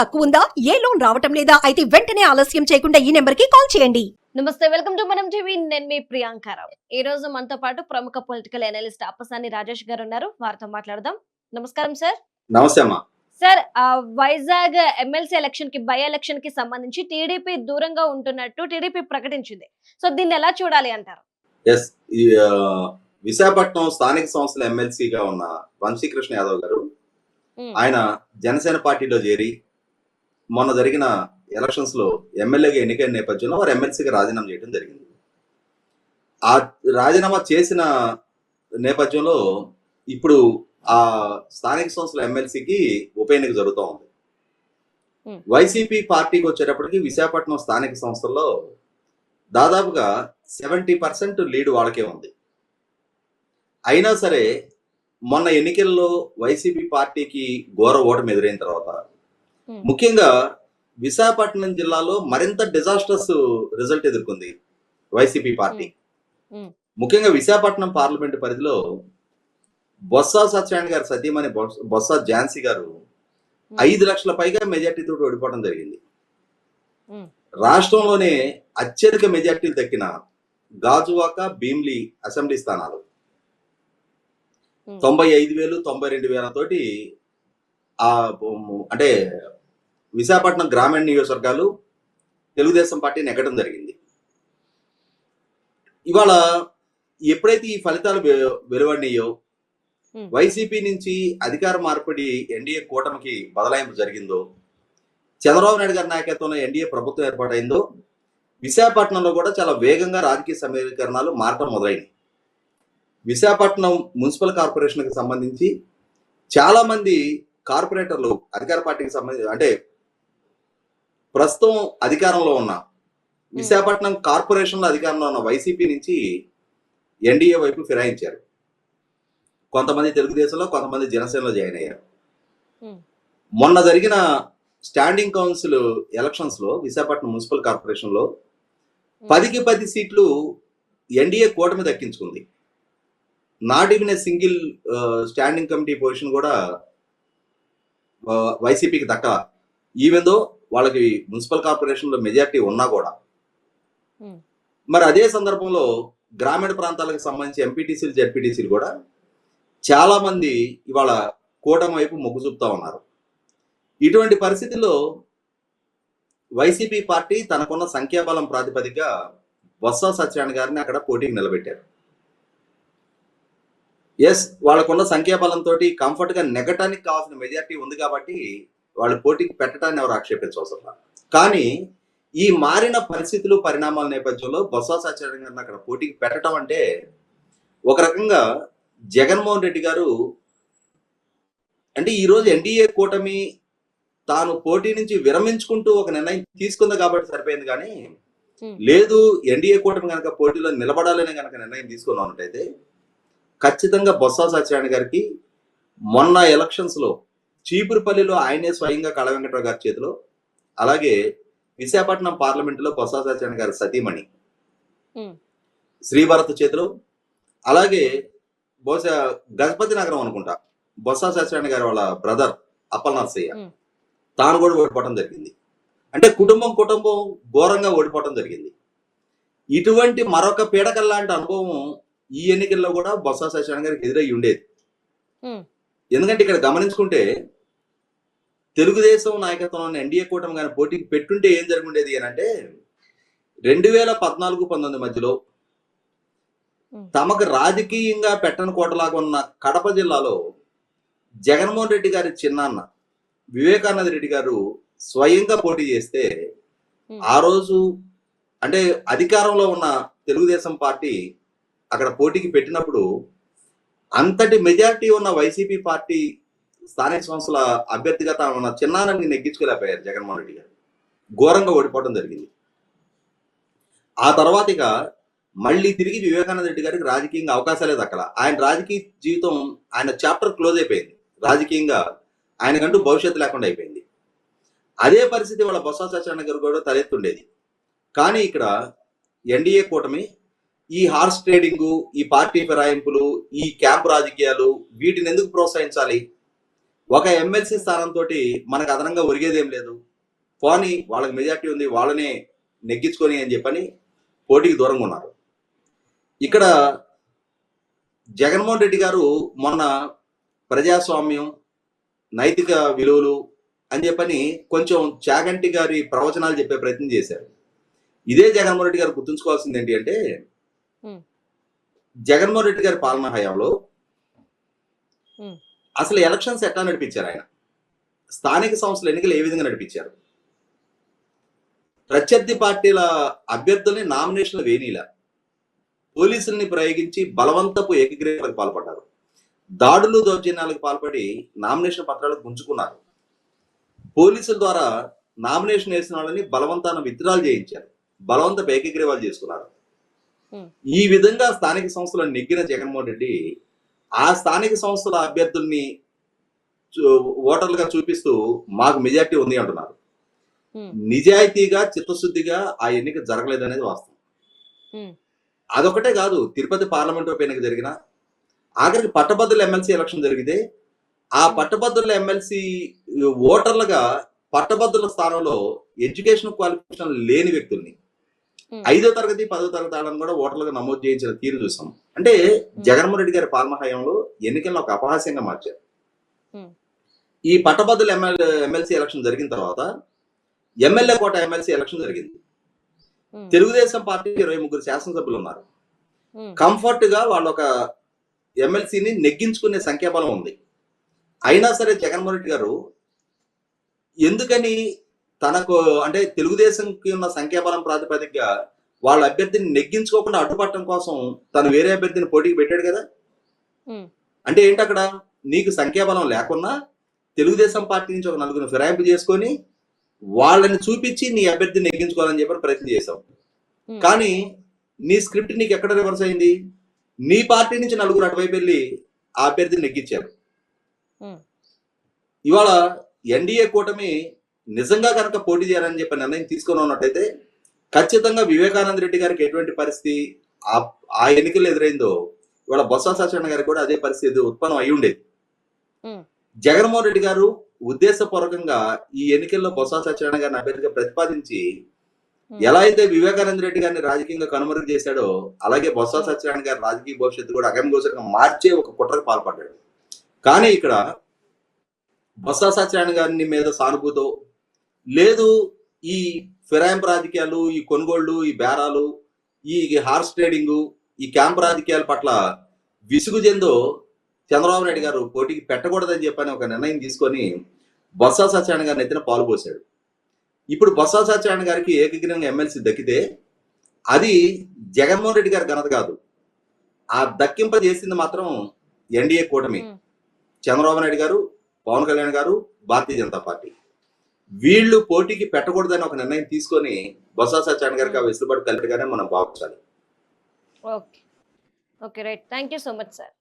తక్కువ ఉందా ఏ లోన్ రావటం లేదా? అయితే వెంటనే ఆలస్యం చేయకుండా ఈ నెంబర్కి కాల్ చేయండి. నమస్తే వెల్కమ్ టు మనం టీవీ. నేను మీ ప్రియాంకారావు ఈ రోజు మనతో పాటు ప్రముఖ పొలిటికల్ అనలిస్ట్ అప్పసాని రాజేష్ గారు ఉన్నారు. వారితో మాట్లాడదాం. నమస్కారం సార్. నమస్తే అమ్మా. సార్ వైజాగ్ ఎమ్మెల్సీ ఎలక్షన్కి బై ఎలక్షన్కి సంబంధించి టీడీపీ దూరంగా ఉంటున్నట్టు టీడీపీ ప్రకటించింది. సో దీన్ని ఎలా చూడాలి అంటారు? ఎస్ విశాఖపట్నం స్థానిక సంస్థల ఎమ్మెల్సీగా ఉన్న వంశీకృష్ణ యాదవ్ గారు ఆయన జనసేన పార్టీలో చేరి మొన్న జరిగిన ఎలక్షన్స్లో ఎమ్మెల్యేగా ఎన్నికైన నేపథ్యంలో వారు ఎమ్మెల్సీగా రాజీనామా చేయడం జరిగింది. ఆ రాజీనామా చేసిన నేపథ్యంలో ఇప్పుడు ఆ స్థానిక సంస్థల ఎమ్మెల్సీకి ఉప ఎన్నిక జరుగుతూ ఉంది. వైసీపీ పార్టీకి వచ్చేటప్పటికి విశాఖపట్నం స్థానిక సంస్థల్లో దాదాపుగా సెవెంటీ పర్సెంట్ లీడ్ వాళ్ళకే ఉంది. అయినా సరే మొన్న ఎన్నికల్లో వైసీపీ పార్టీకి ఘోర ఓటమి ఎదురైన తర్వాత ముఖ్యంగా విశాఖపట్నం జిల్లాలో మరింత డిజాస్టర్స్ రిజల్ట్ ఎదుర్కొంది వైసీపీ పార్టీ. ఉమ్. ముఖ్యంగా విశాఖపట్నం పార్లమెంట్ పరిధిలో బొత్స సత్యనారాయణ గారి సతీమణి బొత్స- ఝాన్సీ గారు ఐదు లక్షల పైగా మెజార్టీతో ఓడిపోవడం జరిగింది. రాష్ట్రంలోనే అత్యధిక మెజార్టీలు దక్కిన గాజువాక భీమ్లీ అసెంబ్లీ స్థానాలు. తొంభై ఐదు వేలు తొంభై రెండు వేల తోటి ఆ అంటే విశాఖపట్నం గ్రామీణ నియోజకవర్గాలు తెలుగుదేశం పార్టీ నెగ్గడం జరిగింది ఇవాళ ఎప్పుడైతే ఈ ఫలితాలు వెలువడినాయో. వైసీపీ నుంచి అధికార మార్పిడి ఎన్డీఏ కూటమికి బదలాయింపు జరిగిందో చంద్రబాబు నాయుడు గారి నాయకత్వంలో ఎన్డీఏ ప్రభుత్వం ఏర్పాటైందో విశాఖపట్నంలో కూడా చాలా వేగంగా రాజకీయ సమీకరణాలు మారటం మొదలైనవి విశాఖపట్నం మున్సిపల్ కార్పొరేషన్కి సంబంధించి చాలా మంది కార్పొరేటర్లు అధికార పార్టీకి సంబంధించి అంటే ప్రస్తుతం అధికారంలో ఉన్న విశాఖపట్నం కార్పొరేషన్లో అధికారంలో ఉన్న వైసీపీ నుంచి ఎన్డీఏ వైపు ఫిరాయించారు. కొంతమంది తెలుగుదేశంలో కొంతమంది జనసేనలో జాయిన్ అయ్యారు. మొన్న జరిగిన స్టాండింగ్ కౌన్సిల్ ఎలక్షన్స్లో విశాఖపట్నం మున్సిపల్ కార్పొరేషన్లో పదికి పది సీట్లు ఎన్డీఏ కూటమి దక్కించుకుంది. Not even a single standing committee position కూడా వైసీపీకి దక్క ఈవెన్ దో వాళ్ళకి మున్సిపల్ కార్పొరేషన్లో మెజార్టీ ఉన్నా కూడా. మరి అదే సందర్భంలో గ్రామీణ ప్రాంతాలకు సంబంధించి ఎంపీటీసీలు జెడ్పీటీసీలు కూడా చాలా మంది ఇవాళ కూటమి వైపు మొగ్గు చూపుతా ఉన్నారు. ఇటువంటి పరిస్థితుల్లో వైసీపీ పార్టీ తనకున్న సంఖ్యాబలం ప్రాతిపదిక బొత్స సత్యనారాయణ గారిని అక్కడ పోటీకి నిలబెట్టారు. ఎస్ వాళ్ళకున్న సంఖ్యాబలంతో కంఫర్ట్గా నెగటానికి కావాల్సిన మెజార్టీ ఉంది కాబట్టి వాళ్ళు పోటీకి పెట్టడాన్ని ఎవరు ఆక్షేపించవసరం. కానీ ఈ మారిన పరిస్థితులు పరిణామాల నేపథ్యంలో బొత్స సత్యనారాయణ గారిని అక్కడ పోటీకి పెట్టడం అంటే ఒక రకంగా జగన్మోహన్ రెడ్డి గారు అంటే ఈ రోజు ఎన్డీఏ కూటమి తాను పోటీ నుంచి విరమించుకుంటూ ఒక నిర్ణయం తీసుకుంది కాబట్టి సరిపోయింది కానీ. లేదు ఎన్డీఏ కూటమి కనుక పోటీలో నిలబడాలని కనుక నిర్ణయం తీసుకున్నాం ఉన్నట్టయితే ఖచ్చితంగా బొత్స సత్యనారాయణ గారికి మొన్న ఎలక్షన్స్లో చీపురుపల్లిలో ఆయనే స్వయంగా కళ వెంకటరావు గారి చేతిలో అలాగే విశాఖపట్నం పార్లమెంటులో బొత్స సత్యనారాయణ గారి సతీమణి. శ్రీభరత్ చేతిలో అలాగే బహుశా గజపతి నగరం అనుకుంటా బొత్స సత్యనారాయణ గారి వాళ్ళ బ్రదర్ అప్పల్ నర్సయ్య. తాను కూడా ఓడిపోవడం జరిగింది. అంటే కుటుంబం కుటుంబం ఘోరంగా ఓడిపోవడం జరిగింది. ఇటువంటి మరొక పీడకల్ లాంటి అనుభవం ఈ ఎన్నికల్లో కూడా బొత్స సత్యనారాయణ గారికి ఎదురై ఉండేది. ఎందుకంటే ఇక్కడ గమనించుకుంటే తెలుగుదేశం నాయకత్వంలోని ఎన్డీఏ కూటమి కానీ పోటీకి పెట్టుంటే ఏం జరుగుండేది అని అంటే రెండు వేల పద్నాలుగు పంతొమ్మిది మధ్యలో తమకు రాజకీయంగా పెట్టని కోటలాగా ఉన్న కడప జిల్లాలో జగన్మోహన్ రెడ్డి గారి చిన్నాన్న వివేకానంద రెడ్డి గారు స్వయంగా పోటీ చేస్తే ఆ రోజు అంటే అధికారంలో ఉన్న తెలుగుదేశం పార్టీ అక్కడ పోటీకి పెట్టినప్పుడు అంతటి మెజారిటీ ఉన్న వైసీపీ పార్టీ స్థానిక సంస్థల అభ్యర్థిగా తాను చిన్నానని నెగ్గించుకోలేకపోయారు జగన్మోహన్ రెడ్డి గారు. ఘోరంగా ఓడిపోవడం జరిగింది. ఆ తర్వాత ఇక మళ్ళీ తిరిగి వివేకానంద రెడ్డి గారికి రాజకీయంగా అవకాశాలే దక్కల ఆయన రాజకీయ జీవితం ఆయన చాప్టర్ క్లోజ్ అయిపోయింది. రాజకీయంగా ఆయనకంటూ భవిష్యత్తు లేకుండా అయిపోయింది. అదే పరిస్థితి వాళ్ళ బొత్స సత్యనారాయణ గారు కూడా తలెత్తుండేది. కానీ ఇక్కడ ఎన్డీఏ కూటమి ఈ హార్స్ ట్రేడింగ్ ఈ పార్టీ ఫిరాయింపులు ఈ క్యాంప్ రాజకీయాలు వీటిని ఎందుకు ప్రోత్సహించాలి? ఒక ఎమ్మెల్సీ స్థానంతో మనకు అదనంగా ఒరిగేదేం లేదు. పోనీ వాళ్ళకి మెజార్టీ ఉంది వాళ్ళనే నెగ్గించుకొని అని చెప్పని పోటీకి దూరంగా ఉన్నారు. ఇక్కడ జగన్మోహన్ రెడ్డి గారు మొన్న ప్రజాస్వామ్యం నైతిక విలువలు అని చెప్పని కొంచెం చాగంటి గారి ప్రవచనాలు చెప్పే ప్రయత్నం చేశారు. ఇదే జగన్మోహన్ రెడ్డి గారు గుర్తుంచుకోవాల్సింది ఏంటి అంటే జగన్మోహన్ రెడ్డి గారి పాలనా హయాంలో. అసలు ఎలక్షన్స్ ఎట్లా నడిపించారు ఆయన? స్థానిక సంస్థల ఎన్నికలు ఏ విధంగా నడిపించారు? ప్రత్యర్థి పార్టీల అభ్యర్థుల్ని నామినేషన్లు వేయనీలా. పోలీసుల్ని ప్రయోగించి బలవంతపు ఏకగ్రీవాలకు పాల్పడ్డారు. దాడులు దౌర్జన్యాలకు పాల్పడి నామినేషన్ పత్రాలకు గుంజుకున్నారు. పోలీసుల ద్వారా నామినేషన్ వేసిన వాళ్ళని బలవంతాన విత్డ్రాల్ చేయించారు. బలవంతపు ఏకగ్రీవాలు చేసుకున్నారు. ఈ విధంగా స్థానిక సంస్థలను నెగ్గిన జగన్మోహన్ రెడ్డి ఆ స్థానిక సంస్థల అభ్యర్థుల్ని ఓటర్లుగా చూపిస్తూ మాకు మెజార్టీ ఉంది అంటున్నారు. ఉమ్, నిజాయితీగా చిత్తశుద్ధిగా ఆ ఎన్నిక జరగలేదనేది వాస్తవం. ఉమ్, అదొకటే కాదు తిరుపతి పార్లమెంట్ ఉప ఎన్నిక జరిగిన ఆఖరికి పట్టభద్రుల ఎమ్మెల్సీ ఎలక్షన్ జరిగితే ఆ పట్టభద్రుల ఎమ్మెల్సీ ఓటర్లుగా పట్టభద్రుల స్థానంలో ఎడ్యుకేషన్ క్వాలిఫికేషన్ లేని వ్యక్తుల్ని. ఐదో తరగతి పదో తరగతి వాళ్ళని కూడా ఓటర్లుగా నమోదు చేయించిన తీరు చూసాం. అంటే జగన్మోహన్ రెడ్డి గారి పాలన హయాంలో ఎన్నికలను ఒక అపహాస్యంగా మార్చారు. ఈ పట్టభద్రుల ఎమ్మెల్యే ఎమ్మెల్సీ ఎలక్షన్ జరిగిన తర్వాత ఎమ్మెల్యే కోట ఎమ్మెల్సీ ఎలక్షన్ జరిగింది. తెలుగుదేశం పార్టీకి ఇరవై ముగ్గురు శాసనసభ్యులు ఉన్నారు. కంఫర్ట్గా వాళ్ళ ఒక ఎమ్మెల్సీని నెగ్గించుకునే సంఖ్యాబలం ఉంది. అయినా సరే జగన్మోహన్ రెడ్డి గారు ఎందుకని తనకు అంటే తెలుగుదేశంకి ఉన్న సంఖ్యాబలం ప్రాతిపదికగా వాళ్ళ అభ్యర్థిని నెగ్గించుకోకుండా అడ్డుపట్టడం కోసం తను వేరే అభ్యర్థిని పోటీకి పెట్టాడు కదా? అంటే ఏంటి అక్కడ? నీకు సంఖ్యాబలం లేకున్నా తెలుగుదేశం పార్టీ నుంచి ఒక నలుగురిని ఫిరాయింపు చేసుకొని వాళ్ళని చూపించి నీ అభ్యర్థిని నెగ్గించుకోవాలని చెప్పి ప్రయత్నం చేశావు. ఉమ్. కానీ నీ స్క్రిప్ట్ నీకు ఎక్కడ రివర్స్ అయింది? నీ పార్టీ నుంచి నలుగురు అటువైపు వెళ్ళి ఆ అభ్యర్థిని నెగ్గించారు. ఇవాళ ఎన్డీఏ కూటమి నిజంగా కనుక పోటీ చేయాలని చెప్పి నిర్ణయం తీసుకొని ఉన్నట్టయితే ఖచ్చితంగా వివేకానంద రెడ్డి గారికి ఎటువంటి పరిస్థితి ఆ- ఎన్నికలు ఎదురైందో ఇవాళ బొత్స సత్యనారాయణ గారికి కూడా అదే పరిస్థితి ఉత్పన్నం అయి ఉండేది. జగన్మోహన్ రెడ్డి గారు ఉద్దేశపూర్వకంగా ఈ ఎన్నికల్లో బొత్స సత్యనారాయణ గారిని అభ్యర్థిగా ప్రతిపాదించి. ఎలా అయితే వివేకానంద రెడ్డి గారిని రాజకీయంగా కనుమరుగు చేశాడో అలాగే బొత్స సత్యనారాయణ గారి రాజకీయ భవిష్యత్తు కూడా అగమగోచరంగా మార్చే ఒక కుట్రకు పాల్పడ్డాడు కానీ ఇక్కడ బొత్స సత్యనారాయణ గారిని మీద సానుభూతో లేదు ఈ ఫిరాయింపు రాజకీయాలు ఈ కొనుగోళ్ళు ఈ బేరాలు ఈ హార్స్ ట్రేడింగ్ ఈ క్యాంప్ రాజకీయాల పట్ల విసుగు చెందో చంద్రబాబు నాయుడు గారు పోటీకి పెట్టకూడదని చెప్పని ఒక నిర్ణయం తీసుకొని బొత్స సత్యనారాయణ గారిని ఎత్తిన పాలు పోశాడు. ఇప్పుడు బొత్స సత్యనారాయణ గారికి ఏకగ్రీవంగా ఎమ్మెల్సీ దక్కితే అది జగన్మోహన్ రెడ్డి గారి ఘనత కాదు. ఆ దక్కింప చేసింది మాత్రం ఎన్డీఏ కూటమి. చంద్రబాబు నాయుడు గారు పవన్ కళ్యాణ్ గారు భారతీయ జనతా పార్టీ. వీళ్ళు పోటీకి పెట్టకూడదని ఒక నిర్ణయం తీసుకొని బొత్స సత్యనారాయణ గారికి ఆ వెసులుబాటు కలిపిగానే మనం భావించాలి okay okay right thank you so much sir